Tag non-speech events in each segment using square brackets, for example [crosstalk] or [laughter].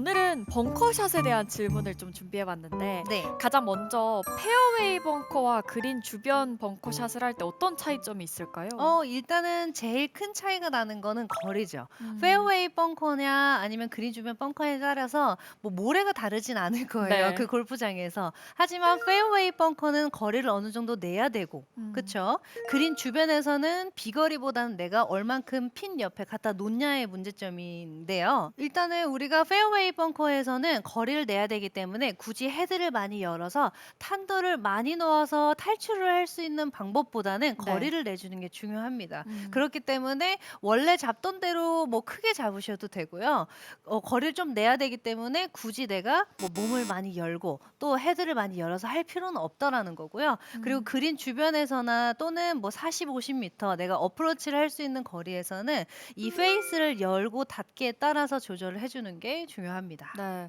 오늘은 벙커샷에 대한 질문을 좀 준비해봤는데 네. 가장 먼저 페어웨이 벙커와 그린 주변 벙커샷을 할 때 어떤 차이점이 있을까요? 어, 일단은 제일 큰 차이가 나는 거는 거리죠. 음. 페어웨이 벙커냐 아니면 그린 주변 벙커에 따라서 뭐 모래가 다르진 않을 거예요. 네. 그 골프장에서. 하지만 페어웨이 벙커는 거리를 어느 정도 내야 되고 음. 그쵸? 그린 주변에서는 비거리보다는 내가 얼만큼 핀 옆에 갖다 놓냐의 문제점인데요. 일단은 우리가 페어웨이 벙커에서는 거리를 내야 되기 때문에 굳이 헤드를 많이 열어서 탄도를 많이 넣어서 탈출을 할 수 있는 방법보다는 네. 거리를 내주는 게 중요합니다. 음. 그렇기 때문에 원래 잡던 대로 뭐 크게 잡으셔도 되고요. 어, 거리를 좀 내야 되기 때문에 굳이 내가 뭐 몸을 많이 열고 또 헤드를 많이 열어서 할 필요는 없다라는 거고요. 그리고 음. 그린 주변에서나 또는 뭐 40, 50m 내가 어프로치를 할 수 있는 거리에서는 이 페이스를 열고 닫기에 따라서 조절을 해주는 게 중요합니다. 네.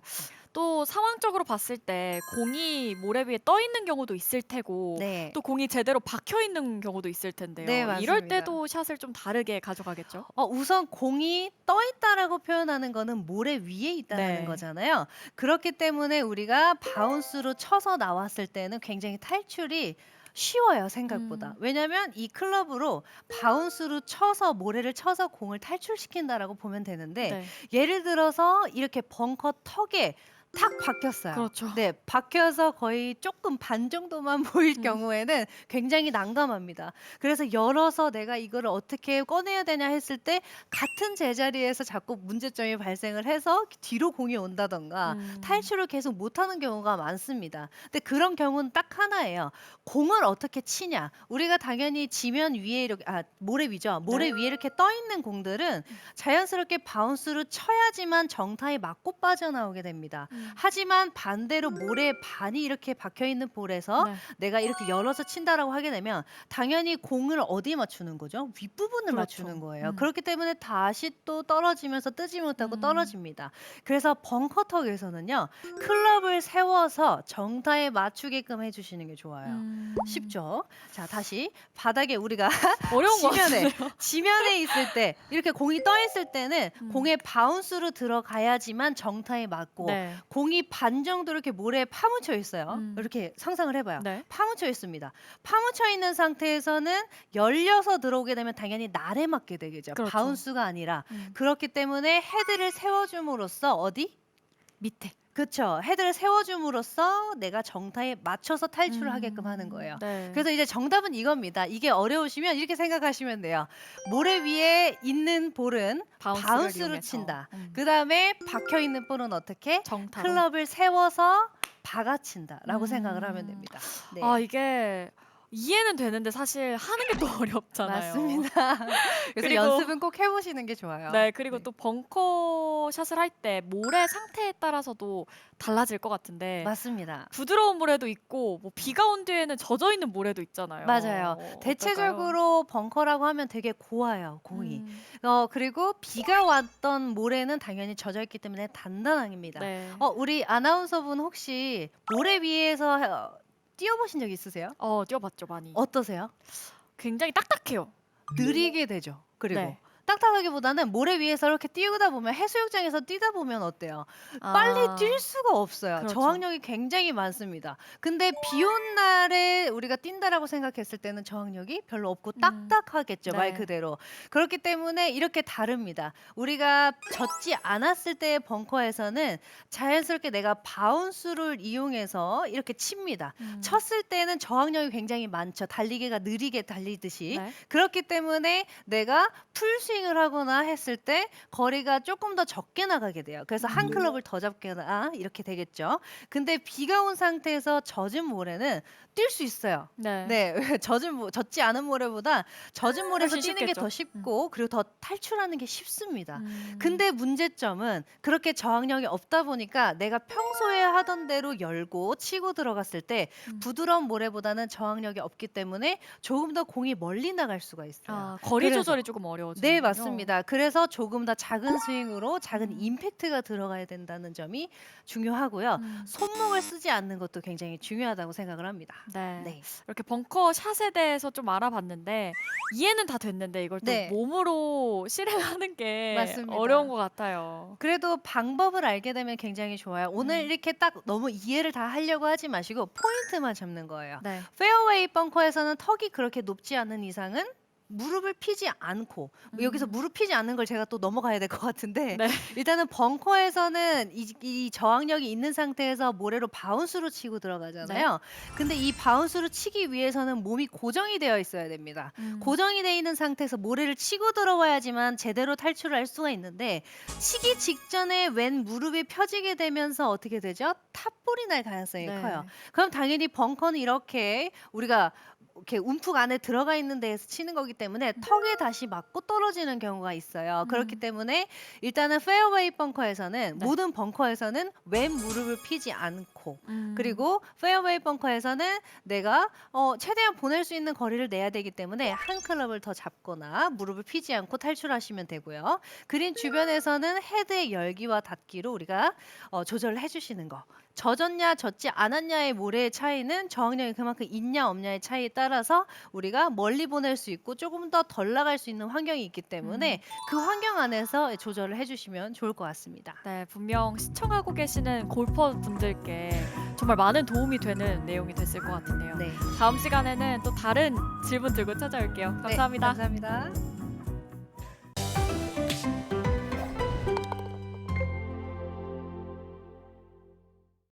또 상황적으로 봤을 때 공이 모래 위에 떠 있는 경우도 있을 테고 네. 또 공이 제대로 박혀 있는 경우도 있을 텐데요. 네, 이럴 맞습니다. 때도 샷을 좀 다르게 가져가겠죠. 어, 우선 공이 떠 있다라고 표현하는 거는 모래 위에 있다는 네. 거잖아요. 그렇기 때문에 우리가 바운스로 쳐서 나왔을 때는 굉장히 탈출이 쉬워요 생각보다 음. 왜냐면 이 클럽으로 바운스로 쳐서 모래를 쳐서 공을 탈출시킨다라고 보면 되는데 네. 예를 들어서 이렇게 벙커 턱에 탁 박혔어요. 그렇죠. 네, 박혀서 거의 조금 반 정도만 [laughs] 보일 음. 경우에는 굉장히 난감합니다. 그래서 열어서 내가 이거를 어떻게 꺼내야 되냐 했을 때 같은 제자리에서 자꾸 문제점이 발생을 해서 뒤로 공이 온다던가 음. 탈출을 계속 못하는 경우가 많습니다. 근데 그런 경우는 딱 하나예요. 공을 어떻게 치냐. 우리가 당연히 지면 위에 이렇게 아 모래 위죠. 모래 네. 위에 이렇게 떠 있는 공들은 자연스럽게 바운스로 쳐야지만 정타에 맞고 빠져나오게 됩니다. 음. 하지만 반대로 모래 반이 이렇게 박혀 있는 볼에서 네. 내가 이렇게 열어서 친다라고 하게 되면 당연히 공을 어디에 맞추는 거죠? 윗부분을 그렇죠. 맞추는 거예요. 음. 그렇기 때문에 다시 또 떨어지면서 뜨지 못하고 음. 떨어집니다. 그래서 벙커턱에서는요. 클럽을 세워서 정타에 맞추게끔 해 주시는 게 좋아요. 음. 쉽죠? 자, 다시 바닥에 우리가 [laughs] 어려운 거 지면에. [laughs] 지면에 있을 때 이렇게 공이 떠 있을 때는 음. 공에 바운스로 들어가야지만 정타에 맞고 네. 공이 반 정도 이렇게 모래에 파묻혀 있어요. 음. 이렇게 상상을 해봐요. 네. 파묻혀 있습니다. 파묻혀 있는 상태에서는 열려서 들어오게 되면 당연히 날에 맞게 되겠죠. 그렇죠. 바운스가 아니라 음. 그렇기 때문에 헤드를 세워줌으로써 어디? 밑에 그렇죠. 헤드를 세워줌으로써 내가 정타에 맞춰서 탈출을 하게끔 하는 거예요. 네. 그래서 이제 정답은 이겁니다. 이게 어려우시면 이렇게 생각하시면 돼요. 모래 위에 있는 볼은 바운스를 바운스로 이용해서. 친다. 음. 그 다음에 박혀 있는 볼은 어떻게? 정타로. 클럽을 세워서 박아친다라고 음. 생각을 하면 됩니다. 네. 아 이게 이해는 되는데 사실 하는 게 또 [laughs] 어렵잖아요. 맞습니다. [laughs] 그래서 그리고- 연습은 꼭 해보시는 게 좋아요. 네 그리고 네. 또 벙커 샷을 할 때 모래 상태에 따라서도 달라질 것 같은데 맞습니다. 부드러운 모래도 있고 뭐 비가 온 뒤에는 젖어 있는 모래도 있잖아요. 맞아요. 어떨까요? 대체적으로 벙커라고 하면 되게 고와요, 공이. 음, 어, 그리고 비가 왔던 모래는 당연히 젖어 있기 때문에 단단합니다. 네. 어, 우리 아나운서분 혹시 모래 위에서 어, 뛰어보신 적 있으세요? 어 뛰어봤죠 많이. 어떠세요? 굉장히 딱딱해요. 느리게 되죠. 그리고 네. 딱딱하기보다는 모래 위에서 이렇게 뛰다 보면 해수욕장에서 뛰다 보면 어때요? 빨리 아, 뛸 수가 없어요. 그렇죠. 저항력이 굉장히 많습니다. 근데 비 온 날에 우리가 뛴다라고 생각했을 때는 저항력이 별로 없고 음. 딱딱하겠죠. 말 네. 그대로. 그렇기 때문에 이렇게 다릅니다. 우리가 젖지 않았을 때의 벙커에서는 자연스럽게 내가 바운스를 이용해서 이렇게 칩니다. 음, 쳤을 때는 저항력이 굉장히 많죠. 달리기가 느리게 달리듯이. 네. 그렇기 때문에 내가 풀 스윙을 하거나 했을 때 거리가 조금 더 적게 나가게 돼요. 그래서 한 음. 클럽을 더 잡거나 이렇게 되겠죠. 근데 비가 온 상태에서 젖은 모래는 뛸 수 있어요. 네. 네, [laughs] 젖은 모- 젖지 않은 모래보다 젖은 모래에서 훨씬 뛰는 게더 쉽겠죠. 쉽고 그리고 더 탈출하는 게 쉽습니다. 음, 근데 문제점은 그렇게 저항력이 없다 보니까 내가 평소에 하던 대로 열고 치고 들어갔을 때 음. 부드러운 모래보다는 저항력이 없기 때문에 조금 더 공이 멀리 나갈 수가 있어요. 아, 거리 그래서- 조절이 조금 어려워지는. 네, 맞습니다. 그래서 조금 더 작은 스윙으로 작은 음. 임팩트가 들어가야 된다는 점이 중요하고요. 음. 손목을 쓰지 않는 것도 굉장히 중요하다고 생각을 합니다. 네. 네. 이렇게 벙커 샷에 대해서 좀 알아봤는데 이해는 다 됐는데 이걸 또 네. 몸으로 [laughs] 실행하는 게 맞습니다. 어려운 것 같아요. 그래도 방법을 알게 되면 굉장히 좋아요. 오늘 음. 이렇게 딱 너무 이해를 다 하려고 하지 마시고 포인트만 잡는 거예요. 네. 페어웨이 벙커에서는 턱이 그렇게 높지 않은 이상은 무릎을 피지 않고 음. 여기서 무릎 피지 않는 걸 제가 또 넘어가야 될 것 같은데 네. [laughs] 일단은 벙커에서는 이, 이 저항력이 있는 상태에서 모래로 바운스로 치고 들어가잖아요. 근데 이 바운스로 치기 위해서는 몸이 고정이 되어 있어야 됩니다. 음. 고정이 돼 있는 상태에서 모래를 치고 들어와야지만 제대로 탈출을 할 수가 있는데 치기 직전에 왼 무릎이 펴지게 되면서 어떻게 되죠? 탑볼이 날 가능성이 네. 커요. 그럼 당연히 벙커는 이렇게 우리가 이렇게 움푹 안에 들어가 있는 데에서 치는 거기 때문에 턱에 다시 맞고 떨어지는 경우가 있어요. 그렇기 음. 때문에 일단은 페어웨이 벙커에서는 네. 모든 벙커에서는 왼 무릎을 피지 않고 음. 그리고 페어웨이 벙커에서는 내가 어, 최대한 보낼 수 있는 거리를 내야 되기 때문에 한 클럽을 더 잡거나 무릎을 피지 않고 탈출하시면 되고요. 그린 주변에서는 헤드의 열기와 닫기로 우리가 어, 조절을 해주시는 거. 젖었냐 젖지 않았냐의 모래의 차이는 저항력이 그만큼 있냐 없냐의 차이에 따라서 우리가 멀리 보낼 수 있고 조금 더 덜 나갈 수 있는 환경이 있기 때문에 그 환경 안에서 조절을 해주시면 좋을 것 같습니다. 네, 분명 시청하고 계시는 골퍼 분들께 정말 많은 도움이 되는 내용이 됐을 것 같은데요. 네. 다음 시간에는 또 다른 질문 들고 찾아올게요. 감사합니다. 네, 감사합니다.